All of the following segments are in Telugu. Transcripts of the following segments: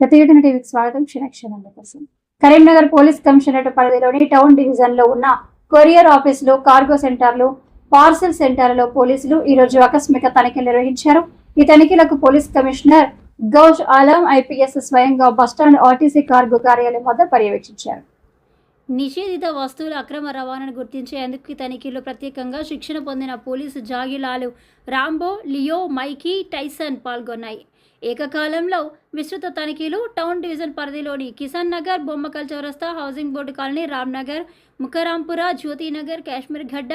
ప్రతివేదన టీవీకి స్వాగతం. క్షణక్షణంలో కోసం కరీంనగర్ పోలీస్ కమిషనరేట్ పరిధిలోని టౌన్ డివిజన్లో ఉన్న కొరియర్ ఆఫీసులు కార్గో సెంటర్లు పార్సెల్ సెంటర్లలో పోలీసులు ఈ రోజు ఆకస్మిక తనిఖీలు నిర్వహించారు. ఈ తనిఖీలకు police commissioner Gaush Alam IPS స్వయంగా బస్టాండ్ ఆర్టీసీ కార్గో కార్యాలయం వద్ద పర్యవేక్షించారు. నిషేధిత వస్తువుల అక్రమ రవాణాను గుర్తించేందుకు తనిఖీలు తనిఖీలో ప్రత్యేకంగా శిక్షణ పొందిన పోలీసు జాగిలాలు రాంబో లియో మైకీ టైసన్ పాల్గొన్నాయి. ఏకకాలంలో విస్తృత తనిఖీలు టౌన్ డివిజన్ పరిధిలోని కిసాన్ నగర్ బొమ్మకల్ చౌరస్తా housing board colony Ramnagar Mukarampura Jyothinagar Kashmir Gadda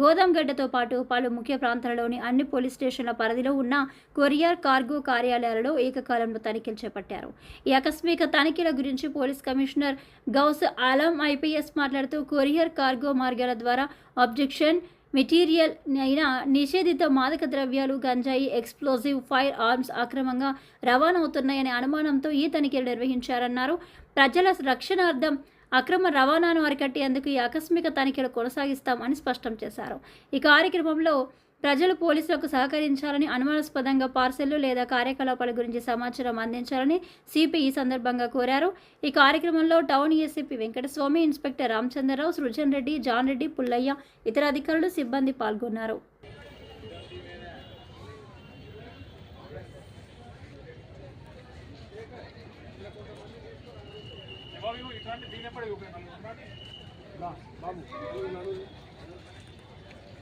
గోదాం గడ్డతో పాటు పలు ముఖ్య ప్రాంతాలలోని అన్ని పోలీస్ స్టేషన్ల పరిధిలో ఉన్న కొరియర్ కార్గో కార్యాలయాలలో ఏకకాలంలో తనిఖీలు చేపట్టారు. ఈ ఆకస్మిక తనిఖీల గురించి police commissioner Gaus Alam IPS మాట్లాడుతూ కొరియర్ కార్గో మార్గాల ద్వారా అబ్జెక్షన్ మెటీరియల్ అయిన నిషేధిత మాదక ద్రవ్యాలు గంజాయి ఎక్స్ప్లోజివ్ ఫైర్ ఆర్మ్స్ అక్రమంగా రవాణా అవుతున్నాయనే అనుమానంతో ఈ తనిఖీలు నిర్వహించారన్నారు. ప్రజల రక్షణార్థం అక్రమ రవాణాను అరికట్టేందుకు ఈ ఆకస్మిక తనిఖీలు కొనసాగిస్తామని స్పష్టం చేశారు. ఈ కార్యక్రమంలో ప్రజలు పోలీసులకు సహకరించాలని అనుమానాస్పదంగా పార్సెల్లు లేదా కార్యకలాపాల గురించి సమాచారం అందించాలని సిపి ఈ సందర్భంగా కోరారు. ఈ కార్యక్రమంలో town ACP Venkataswamy inspector Ramachandrarao Srujan Reddy John Reddy Pullaiah ఇతర అధికారులు సిబ్బంది పాల్గొన్నారు.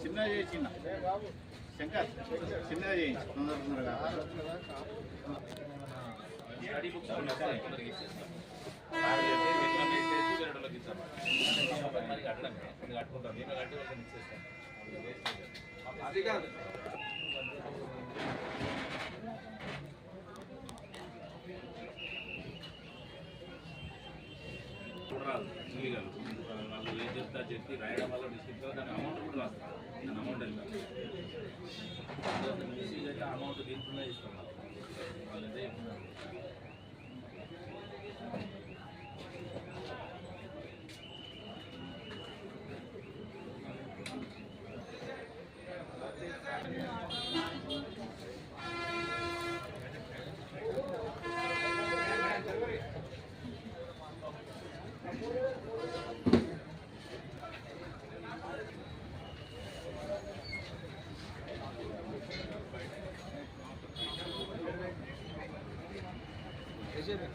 చిన్న శంకర్ చిన్నగా చేయించు తొందర తొందరగా. స్టడీ బుక్స్ ఇల్లీగల్ వాళ్ళు ఏం చెప్తా చెప్పి రాయడం వల్ల డిస్ట్రిక్ట్లో దాని అమౌంట్ కూడా రాస్తారు దాని అమౌంట్ ఎంత మెసేజ్ అయితే అమౌంట్ దీంట్లోనే ఇస్తాం వాళ్ళు వాళ్ళు అదే lleve.